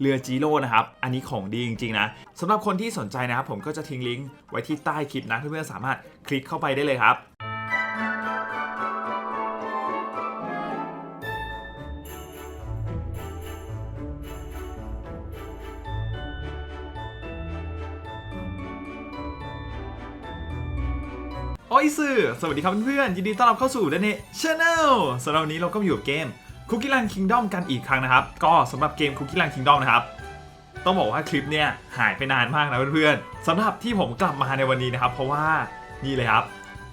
เรือจีโร่นะครับ อันนี้ของดีจริงๆนะสำหรับคนที่สนใจนะครับผมก็จะทิ้งลิงก์ไว้ที่ใต้คลิปนะเพื่อนๆสามารถคลิกเข้าไปได้เลยครับโอ้ยสื่อ สวัสดีครับเพื่อนๆยินดีต้อนรับเข้าสู่ d a n เน Channel สำหรับวันนี้เราก็อยู่กับเกม Cookie Run Kingdom กันอีกครั้งนะครับ ก็สำหรับเกม Cookie Run Kingdom นะครับ ต้องบอกว่าคลิปเนี่ยหายไปนานมากนะเพื่อนๆสำหรับที่ผมกลับมาในวันนี้นะครับ เพราะว่านี่เลยครับ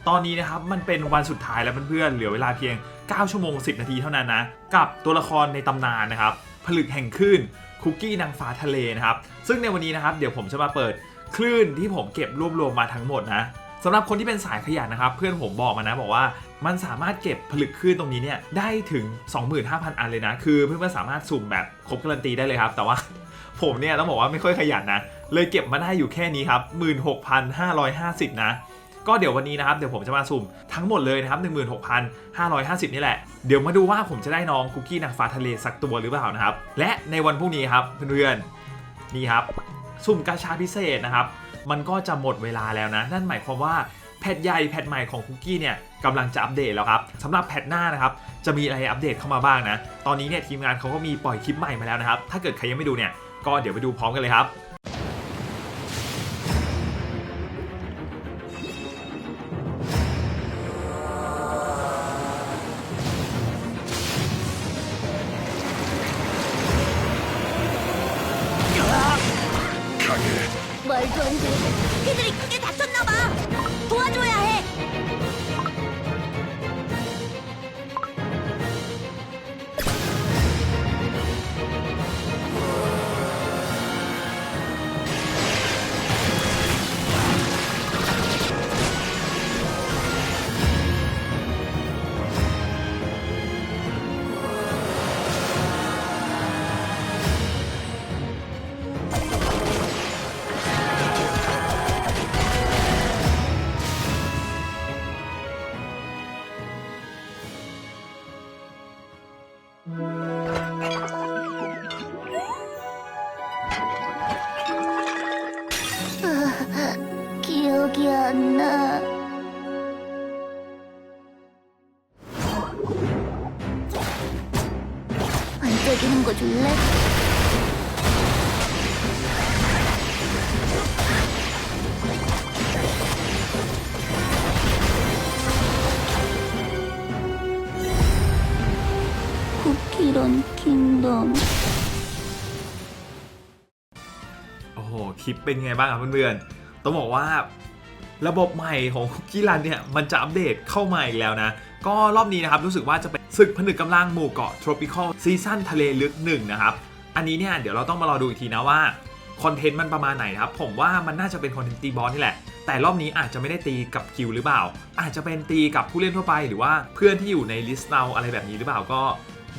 ตอนนี้นะครับมันเป็นวันสุดท้ายแล้วเพื่อนๆเหลือเวลาเพียง 9 ชั่วโมง 10 นาทีเท่านั้นนะ กับตัวละครในตำนานนะครับ ผลึกแห่งคลื่นคุกกี้นางฟ้าทะเลนะครับ ซึ่งในวันนี้นะครับเดี๋ยวผมจะมาเปิดคลื่นที่ผมเก็บรวบรวมมาทั้งหมดนะ สำหรับคนที่เป็นสายขยันนะครับ เพื่อนผมบอกมานะบอกว่ามันสามารถเก็บผลึกคลื่นตรงนี้เนี่ยได้ถึง 25,000 อันเลยนะ คือเพื่อนๆสามารถสุ่มแบบครบการันตีได้เลยครับ แต่ว่าผมเนี่ยต้องบอกว่าไม่ค่อยขยันนะ เลยเก็บมาได้อยู่แค่นี้ครับ 16,550 นะ ก็เดี๋ยววันนี้นะครับ เดี๋ยวผมจะมาสุ่มทั้งหมดเลยนะครับ 16,550 นี่แหละ เดี๋ยวมาดูว่าผมจะได้น้องคุกกี้นางฟ้าทะเลสักตัวหรือเปล่านะครับ และในวันพรุ่งนี้ครับเพื่อนๆนี่ครับ สุ่มกาชาพิเศษนะครับ มันก็จะหมดเวลาแล้วนะ นั่นหมายความว่าแพทใหญ่แพทใหม่ของคุกกี้เนี่ยกำลังจะอัปเดตแล้วครับสำหรับแพทหน้านะครับจะมีอะไรอัปเดตเข้ามาบ้างนะ ตอนนี้เนี่ยทีมงานเขาก็มีปล่อยคลิปใหม่มาแล้วนะครับ ถ้าเกิดใครยังไม่ดูเนี่ยก็เดี๋ยวไปดูพร้อมกันเลยครับ 기억이 안 나. 반짝이는 거 줄래? 쿠키런 킹덤. โอ้โห คลิปเป็นไงบ้างครับเพื่อนๆ ต้องบอกว่า ระบบใหม่ของคุกกี้รันเนี่ยมันจะอัปเดตเข้ามาอีกแล้วนะ ก็รอบนี้นะครับรู้สึกว่าจะเป็นศึกผนึกกำลังหมู่เกาะ tropical ซีซั่นทะเลลึกหนึ่งนะครับอันนี้เนี่ยเดี๋ยวเราต้องมารอดูอีกทีนะว่าคอนเทนต์มันประมาณไหนครับ ผมว่ามันน่าจะเป็นคอนเทนต์ตีบอสนี่แหละ แต่รอบนี้อาจจะไม่ได้ตีกับคิวหรือเปล่า อาจจะเป็นตีกับผู้เล่นทั่วไปหรือว่าเพื่อนที่อยู่ในลิสต์เราอะไรแบบนี้หรือเปล่าก็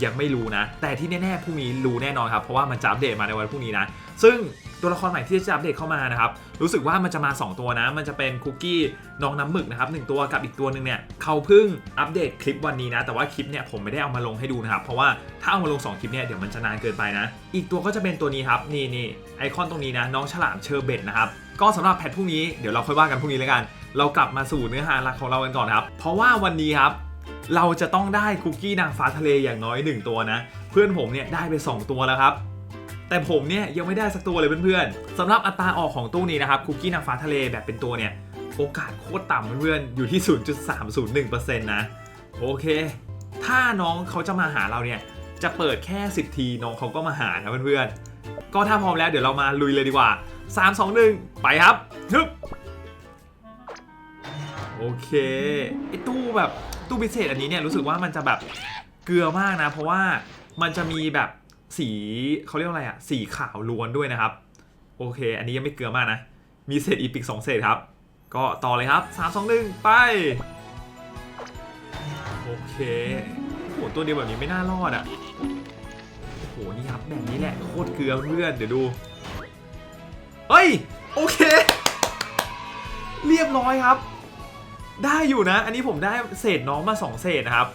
ยังไม่รู้นะ แต่ที่แน่ๆพรุ่งนี้รู้แน่นอนครับ เพราะว่ามันจะอัปเดตมาในวันพรุ่งนี้นะ ซึ่ง ตัวละครใหม่ที่จะอัปเดตเข้ามานะครับ รู้สึกว่ามันจะมา 2 ตัวนะ มันจะเป็นคุกกี้น้องน้ำหมึกนะครับหนึ่งตัวกับอีกตัวหนึ่งเนี่ยเขาเพิ่งอัปเดตคลิปวันนี้นะ แต่ว่าคลิปเนี่ยผมไม่ได้เอามาลงให้ดูนะครับ เพราะว่าถ้าเอามาลง 2 คลิปเนี่ยเดี๋ยวมันจะนานเกินไปนะ อีกตัวก็จะเป็นตัวนี้ครับ นี่นี่ไอคอนตรงนี้นะน้องฉลามเชอร์เบตนะครับ ก็สำหรับแพทพรุ่งนี้เดี๋ยวเราค่อยว่ากันพรุ่งนี้แล้วกัน เรากลับมาสู่เนื้อหาหลักของเรากันก่อนครับ เพราะว่าวันนี้ครับเราจะต้องได้คุกกี้นางฟ้าทะเลอย่างน้อย 1 ตัวนะ เพื่อนผมเนี่ยได้ไป 2 ตัวแล้วครับ แต่ผมเนี่ยยังไม่ได้สักตัวเลยเพื่อนๆสำหรับอัตราออกของตู้นี้นะครับคุกกี้นางฟ้าทะเลแบบเป็นตัวเนี่ยโอกาสโคตรต่ำเพื่อนๆอยู่ที่ 0.301%นะโอเค ถ้าน้องเขาจะมาหาเราเนี่ยจะเปิดแค่ 10 ทีน้องเขาก็มาหานะเพื่อนๆก็ถ้าพร้อมแล้วเดี๋ยวเรามาลุยเลยดีกว่า 3 2 1 ไปครับฮึบโอเคไอตู้แบบตู้พิเศษอันนี้เนี่ยรู้สึกว่ามันจะแบบเกลือมากนะ เพราะว่ามันจะมีแบบ สีเขาเรียกว่าอะไรอะสีขาวล้วนด้วยนะครับ โอเค อันนี้ยังไม่เกลือมากนะ มีเศษอีพิก2เศษครับ ก็ต่อเลยครับ 3 2 1 ไปเคโอ้โหตัวเดียวแบบนี้ไม่น่ารอดอะโอ้โห นี่ครับแบบนี้แหละโคตรเกลือเพื่อนเดี๋ยวดู เฮ้ย โอเค เรียบร้อยครับ ได้อยู่นะ อันนี้ผมได้เศษน้องมาสองเศษนะครับ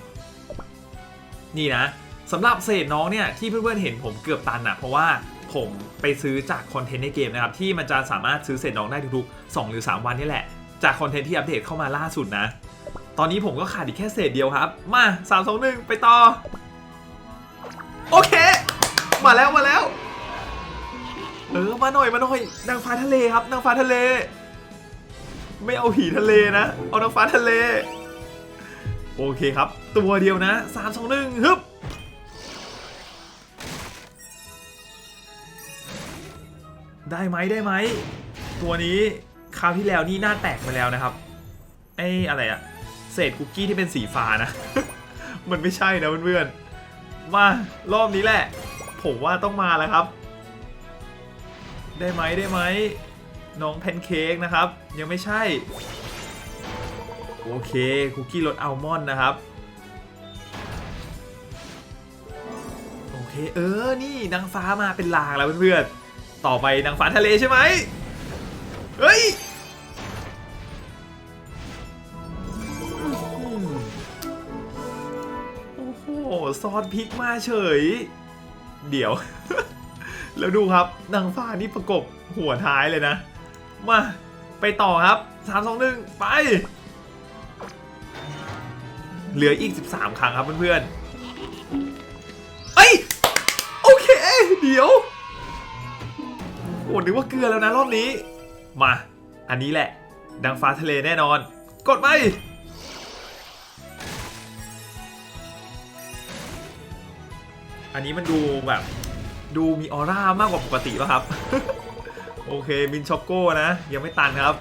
นี่นะ สำหรับเศษน้องเนี่ยที่เพื่อนๆเห็นผมเกือบตันอะเพราะว่าผมไปซื้อจากคอนเทนต์ในเกมนะครับที่มันจะสามารถซื้อเศษน้องได้ทุกๆ 2 หรือ 3 วันนี่แหละ จากคอนเทนต์ที่อัปเดตเข้ามาล่าสุดนะ ตอนนี้ผมก็ขาดอีกแค่เศษเดียวครับ มา 3 2 1 ไปต่อ โอเค มาแล้วมาแล้ว เออมาหน่อยมาหน่อยนางฟ้าทะเลครับนางฟ้าทะเล ไม่เอาผีทะเลนะ เอานางฟ้าทะเล โอเคครับ ตัวเดียวนะสามสองหนึ่งฮึบ ได้ไหมได้ไหม ตัวนี้คราวที่แล้วนี่หน้าแตกไปแล้วนะครับไอ้อะไรอะเศษคุกกี้ที่เป็นสีฟ้านะ มันไม่ใช่นะเพื่อนๆมารอบนี้แหละ ผมว่าต้องมาแล้วครับ ได้ไหมได้ไหมน้องแพนเค้กนะครับ ยังไม่ใช่ โอเคคุกกี้รสอัลมอนด์นะครับโอเคเออนี่นางฟ้ามาเป็นลางแล้วเพื่อนๆ ต่อไปนางฟ้าทะเลใช่ไหมเฮ้ยโอ้โหซอสพริกมาเฉย เดี๋ยว แล้วดูครับนางฟ้านี่ประกบหัวท้ายเลยนะ มา ไปต่อครับ3 2 1ไป เหลืออีก 13 ครั้งครับเพื่อนๆเอ้ย โอเค เดี๋ยว โอ้นึกว่าเกลือแล้วนะรอบนี้ มา อันนี้แหละ ดังฟ้าทะเลแน่นอน กดไปอันนี้มันดูแบบ ดูมีออร่ามากกว่าปกติป่ะครับ โอเคมินช็อกโก้นะ ยังไม่ตันครับ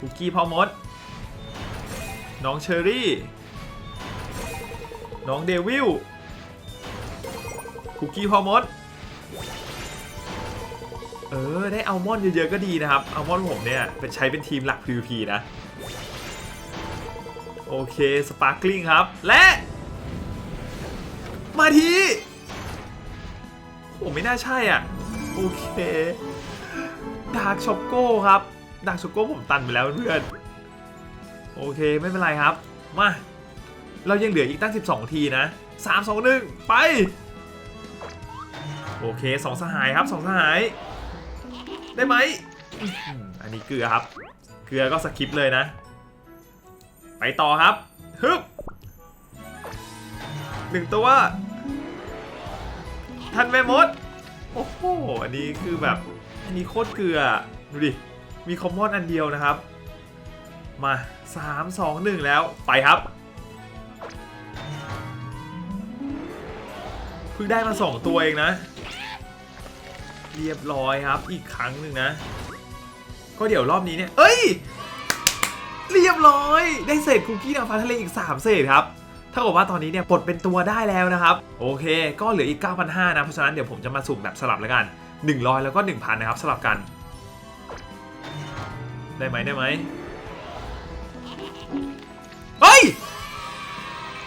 คุกกี้พ่อมด น้องเชอรี่ น้องเดวิลคุกกี้พ่อมด เออ ได้อัลมอนด์เยอะๆก็ดีนะครับ อัลมอนด์ผมเนี่ยเป็นใช้เป็นทีมหลัก PVP นะ โอเค สปาร์คลิงครับ และ มาทีโอ้ไม่น่าใช่อะ โอเคดาร์กช็อกโก้ครับดาร์กช็อกโก้ผมตันไปแล้วเพื่อนโอเคไม่เป็นไรครับ มา เรายังเหลืออีกตั้ง 12 ทีนะ 3 2 1 ไป โอเค 2 สหายครับ 2 สหาย ได้ไหมอันนี้เกลือครับ เกลือก็สคิปเลยนะ ไปต่อครับฮึบหนึ่งตัวท่านแม่มด โอ้โห อันนี้คือแบบอันนี้โคตรเกลือ ดูดิ มีคอมมอนอันเดียวนะครับ มา 3 2 1 แล้วไปครับเพิ่งได้มา 2 ตัวเองนะ เรียบร้อยครับ อีกครั้งหนึ่งนะ ก็เดี๋ยวรอบนี้เนี่ย เอ้ย เรียบร้อย ได้เศษคุกกี้นางฟ้าทะเลอีก 3 เศษครับเท่ากับว่าตอนนี้เนี่ยปลดเป็นตัวได้แล้วนะครับ โอเค ก็เหลืออีก 9,500นะ เพราะฉะนั้นเดี๋ยวผมจะมาสุ่มแบบสลับแล้วกัน 100 แล้วก็ 1,000 นะครับ สลับกัน ได้ไหมได้ไหมเฮ้ย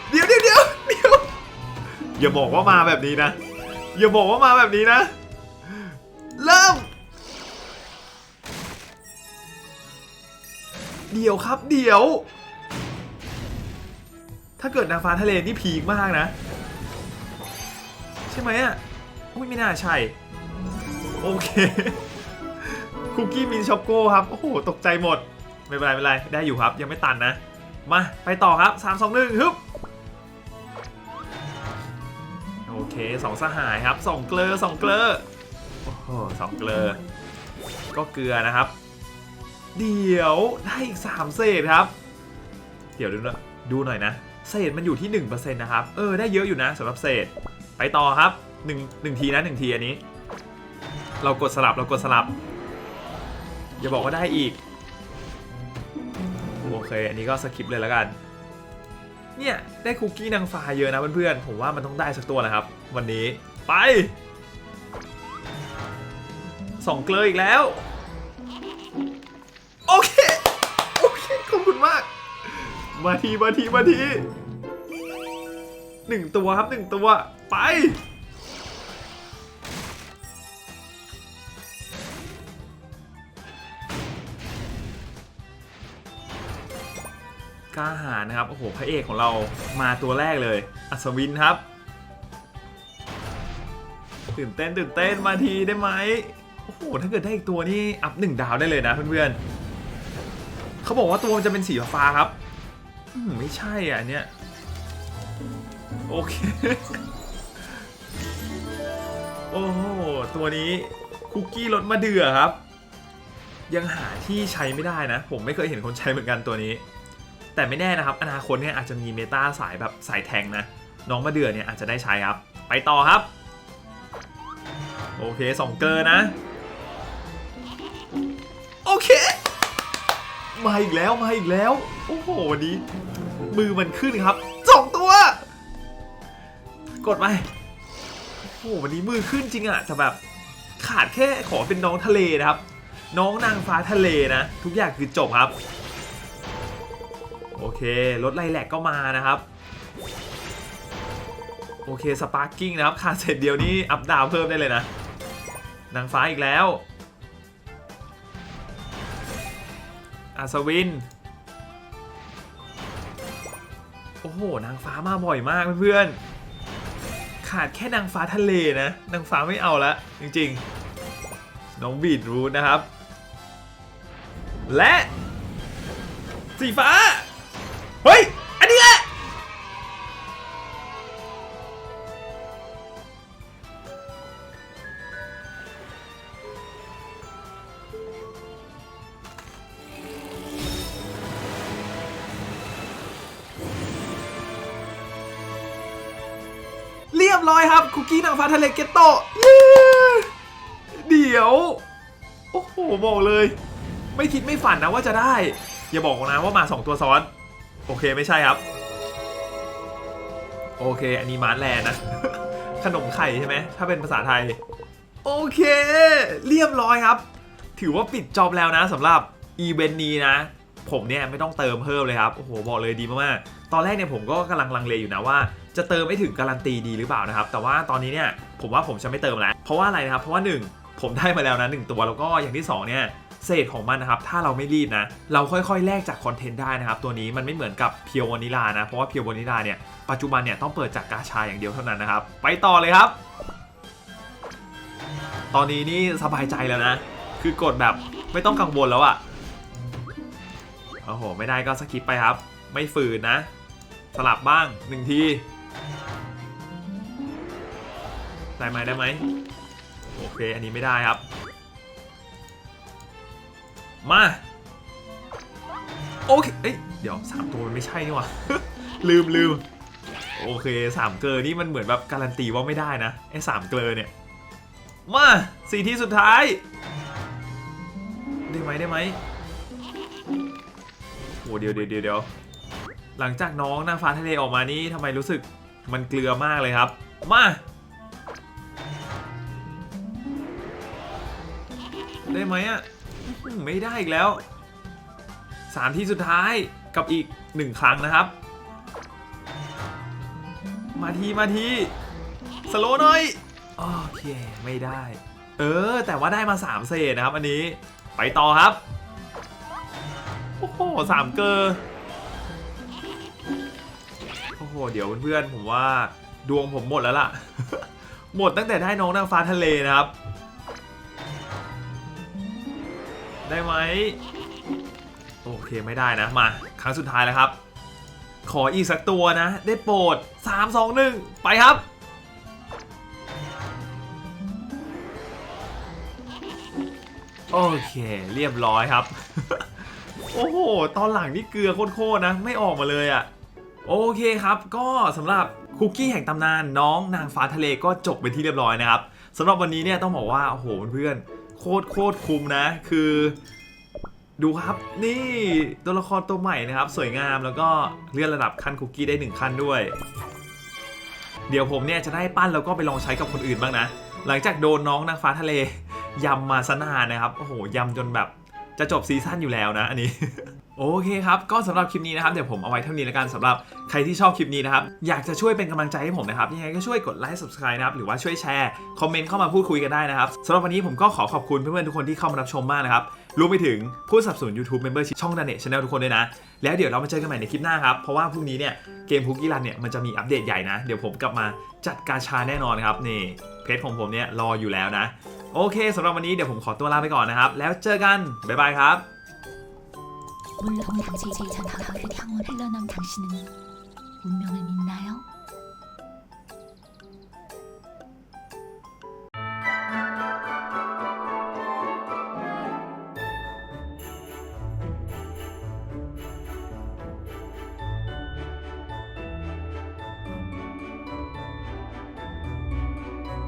เดี๋ยวเดี๋ยวเดี๋ยวอย่าบอกว่ามาแบบนี้นะ อย่าบอกว่ามาแบบนี้นะ เริ่ม เดี๋ยวครับเดี๋ยว ถ้าเกิดนางฟ้าทะเลนี่พีคมากนะ ใช่ไหมอะอุ้ยไม่น่าใช่ โอเค คุกกี้มินช็อกโก้ครับ โอ้โห ตกใจหมด ไม่เป็นไรไม่เป็นไร ได้อยู่ครับ ยังไม่ตันนะ มา ไปต่อครับ 3 2 1ฮึบโอเคสองสหายครับสองเกลอสองเกลอโอ้โห สองเกลือ ก็เกลือนะครับ เดี๋ยวได้อีก3เศษครับ เดี๋ยวดูหน่อยดูหน่อยนะ เศษมันอยู่ที่ 1%นะครับ เออได้เยอะอยู่นะสำหรับเศษ ไปต่อครับ1 1ทีนะ1ทีอันนี้ เรากดสลับเรากดสลับ อย่าบอกว่าได้อีก โอเค อันนี้ก็สคิปเลยแล้วกัน เนี่ย ได้คุกกี้นางฟ้าเยอะนะเพื่อนๆ ผมว่ามันต้องได้สักตัวนะครับ วันนี้ไป สองเกลืออีกแล้ว โอเค โอเค ขอบคุณมาก มาที มาที มาทีหนึ่งตัวครับหนึ่งตัว ไป กล้าหาญนะครับ โอ้โห พระเอกของเรามาตัวแรกเลย อัศวินครับ ตื่นเต้น ตื่นเต้น มาทีได้ไหม โอ้โห ถ้าเกิดได้อีกตัวนี่อัพหนึ่งดาวได้เลยนะเพื่อนๆเขาบอกว่าตัวมันจะเป็นสีฟ้าครับไม่ใช่อะอันเนี้ยโอเค โอ้โห ตัวนี้คุกกี้รสมะเดื่อครับ ยังหาที่ใช้ไม่ได้นะ ผมไม่เคยเห็นคนใช้เหมือนกันตัวนี้ แต่ไม่แน่นะครับ อนาคตเนี่ยอาจจะมีเมตาสายแบบสายแทงนะ น้องมะเดื่อเนี่ยอาจจะได้ใช้ครับ ไปต่อครับ โอเคสองเกอร์นะ เค มาอีกแล้วมาอีกแล้ว โอ้โหวันนี้ มือมันขึ้นครับสองตัว กดไปโอ้โหวันนี้มือขึ้นจริงอะแต่แบบขาดแค่ขอเป็นน้องทะเลนะครับ น้องนางฟ้าทะเลนะ ทุกอย่างคือจบครับ โอเครถไล่แหลกก็มานะครับ โอเคสปาร์กิ้งนะครับขาดเสร็จเดียวนี้อัพดาวเพิ่มได้เลยนะนางฟ้าอีกแล้ว อัศวิน โอ้โห นางฟ้ามาบ่อยมากเพื่อนๆ ขาดแค่นางฟ้าทะเลนะ นางฟ้าไม่เอาละ จริงๆ น้องบีดรูทนะครับ และ สีฟ้า บร้อยครับ คุกกี้นางฟ้าทะเลเกตโตะเย้เดี๋ยว โอ้โห บอกเลย ไม่คิดไม่ฝันนะว่าจะได้ อย่าบอกนะว่ามา 2 ตัวซ้อน โอเคไม่ใช่ครับ โอเค อันนี้มาร์แลนนะ ขนมไข่ใช่ไหม ถ้าเป็นภาษาไทย โอเค เรียบร้อยครับ ถือว่าปิดจอบแล้วนะสำหรับอีเวนต์นี้นะ ผมเนี่ยไม่ต้องเติมเพิ่มเลยครับ โอ้โห บอกเลยดีมากๆ ตอนแรกเนี่ยผมก็กำลังลังเลอยู่นะว่า จะเติมไม่ถึงการันตีดีหรือเปล่านะครับ แต่ว่าตอนนี้เนี่ยผมว่าผมจะไม่เติมแล้ว เพราะว่าอะไรนะครับ เพราะว่า 1 ผมได้มาแล้วนะหนึ่งตัวแล้วก็อย่างที่ 2 เนี่ยเศษของมันนะครับ ถ้าเราไม่รีบนะ เราค่อยๆ แลกจากคอนเทนต์ได้นะครับ ตัวนี้มันไม่เหมือนกับเพียววานิลานะ เพราะว่าเพียววานิลาเนี่ย ปัจจุบันเนี่ยต้องเปิดจากกาชาอย่างเดียวเท่านั้นนะครับ ไปต่อเลยครับ ตอนนี้นี่สบายใจแล้วนะ คือกดแบบไม่ต้องกังวลแล้วอะโอ้โห ไม่ได้ก็สกิปไปครับ ไม่ฝืนนะ สลับบ้างหนึ่งที ได้ไหมได้ไหมโอเค อันนี้ไม่ได้ครับ มา โอเค เอ้ย เดี๋ยวสามตัวมันไม่ใช่นี่หว่า ลืมลืมโอเคสามเกลอนี่มันเหมือนแบบการันตีว่าไม่ได้นะไอ้สามเกลอเนี่ย มาสี่ที่สุดท้าย ได้ไหมได้ไหมโอ้เดี๋ยวเดี๋ยวเดี๋ยวเดี๋ยวหลังจากน้องนางฟ้าทะเลออกมานี่ทำไมรู้สึกมันเกลือมากเลยครับ มา ได้ไหมอะไม่ได้อีกแล้วสามที่สุดท้ายกับอีกหนึ่งครั้งนะครับ มาทีมาทีสโลหน่อยโอเคไม่ได้ เออ แต่ว่าได้มา3เศษนะครับ อันนี้ไปต่อครับโอ้โหสามเกอร์โอ้โหเดี๋ยวเพื่อนๆผมว่าดวงผมหมดแล้วล่ะ หมดตั้งแต่ได้น้องนางฟ้าทะเลนะครับ ได้ไหมโอเคไม่ได้นะมาครั้งสุดท้ายแล้วครับ ขออีกสักตัวนะ ได้โปรด 3 2 1 ไปครับ โอเคเรียบร้อยครับ โอ้โห ตอนหลังนี่เกลือโคตรๆนะ ไม่ออกมาเลยอะ่ะ โอเคครับ ก็สำหรับคุกกี้แห่งตำนานน้องนางฟ้าทะเลก็จบไปนที่เรียบร้อยนะครับสำหรับวันนี้เนี่ยต้องบอกว่าโอ้โหเพื่อนๆ โคตรโคตรคุ้มนะ คือ ดูครับนี่ตัวละครตัวใหม่นะครับ สวยงามแล้วก็เลื่อนระดับขั้นคุกกี้ได้หนึ่งขั้นด้วย เดี๋ยวผมเนี่ยจะได้ปั้นแล้วก็ไปลองใช้กับคนอื่นบ้างนะ หลังจากโดนน้องนางฟ้าทะเลยำมาซะนานนะครับโอ้โหยำจนแบบจะจบซีซั่นอยู่แล้วนะอันนี้ โอเคครับ ก็สำหรับคลิปนี้นะครับ เดี๋ยวผมเอาไว้เท่านี้แล้วกันสำหรับใครที่ชอบคลิปนี้นะครับ อยากจะช่วยเป็นกำลังใจให้ผมนะครับ ยังไงก็ช่วยกดไลค์ subscribe นะครับ หรือว่าช่วยแชร์ คอมเมนต์เข้ามาพูดคุยกันได้นะครับสำหรับวันนี้ผมก็ขอขอบคุณเพื่อนๆทุกคนที่เข้ามารับชมมากนะครับ รวมไปถึงผู้สนับสนุน YouTube Membership ช่องดันเน็ตชาแนลทุกคนด้วยนะ แล้วเดี๋ยวเรามาเจอกันใหม่ในคลิปหน้าครับ เพราะว่าพรุ่งนี้เนี่ยเกมพุกกี้รันเนี่ยมันจะมีอัปเดตใหญ่นะ เดี๋ยวผมกลับมาจัดการชาแน่นอนครับนี่เพจของผมเนี่ยรออยู่แล้วนะ โอเคสำหรับวันนี้เดี๋ยวผมขอตัวลาไปก่อนนะครับแล้วเจอกันบ๊ายบายครับ 물론 당시 제 전하가 향원 흘러난 당신은 운명을 믿나요?